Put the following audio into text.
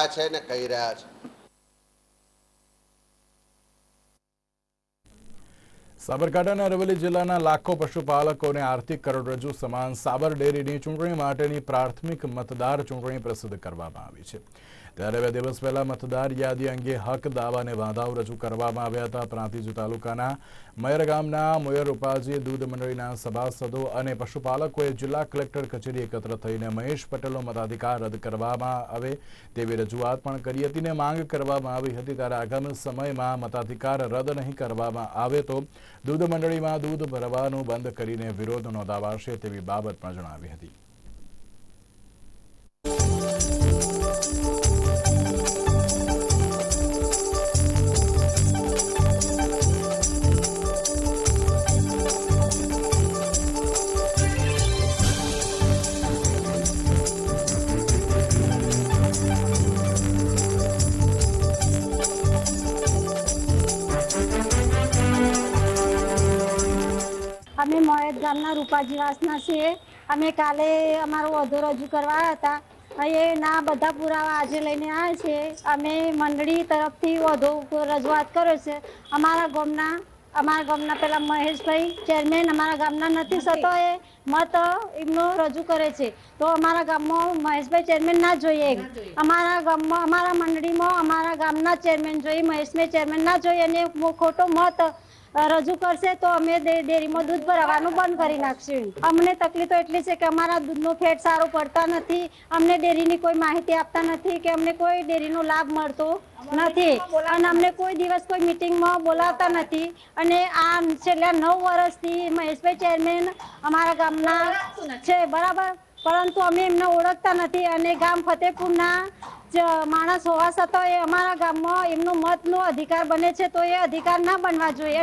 રહ્યા છે ને કહી રહ્યા છે. સાબરકાંઠાના અરવલ્લી જિલ્લાના લાખો પશુપાલકોને આર્થિક કરોડરજ્જુ સમાન સાબર ડેરીની ચૂંટણી માટેની પ્રાથમિક મતદાર ચૂંટણી પ્રસિદ્ધ કરવામાં આવી છે. ત્યારે બે દિવસ પહેલા મતદાર યાદી અંગે હક દાવા અને વાંધાઓ રજૂ કરવામાં આવ્યા હતા. પ્રાંતિજ તાલુકાના મયર ગામના મોયર ઉપાજી દૂધ મંડળીના સભાસદો અને પશુપાલકોએ જિલ્લા કલેક્ટર કચેરી એકત્ર થઈને મહેશ પટેલનો મતાધિકાર રદ કરવામાં આવે તેવી રજૂઆત પણ કરી હતી ને માંગ કરવામાં આવી હતી ત્યારે આગામી સમયમાં મતાધિકાર રદ નહીં કરવામાં આવે તો દૂધ મંડળીમાં દૂધ ભરવાનું બંધ કરીને વિરોધ નોંધાવાશે તેવી બાબત પણ જણાવી હતી. અમે મોયત ગામના રૂપાજીવાસના છીએ. અમે કાલે અમારો વધુ રજૂ કરવા હતા. એ ના બધા પુરાવા આજે લઈને આવ્યા છે. અમે મંડળી તરફથી વધુ રજૂઆત કર્યો છે. અમારા ગામના અમારા ગામના પેલા મહેશભાઈ ચેરમેન અમારા ગામના નથી થતો એ મત એમનો રજૂ કરે છે. તો અમારા ગામમાં મહેશભાઈ ચેરમેન ના જોઈએ અમારા ગામમાં અમારા મંડળીમાં અમારા ગામના ચેરમેન જોઈએ મહેશભાઈ ચેરમેન ના જોઈએ અને ખોટો મત રજૂ કરશે તો અમે ડેરીમાં દૂધ ભરાવાનું બંધ કરી નાખશું. અમને તકલીફ એટલી છે કે અમારા દૂધનો ફેટ સારો પડતા નથી. અમને ડેરીની કોઈ માહિતી આપતા નથી કે અમને કોઈ ડેરીનો લાભ મળતો નથી. અને અમને કોઈ દિવસ કોઈ મિટિંગમાં બોલાવતા નથી. અને આ છેલ્લા નવ વર્ષથી મહેશભાઈ ચેરમેન અમારા ગામના છે, બરાબર? પરંતુ અમે એમને ઓળખતા નથી અને ગામ ફતેપુરના માણસ હોવા છતાં એ અમારા ગામમાં એમનો મતનો અધિકાર બને છે તો એ અધિકાર ના બનવા જોઈએ.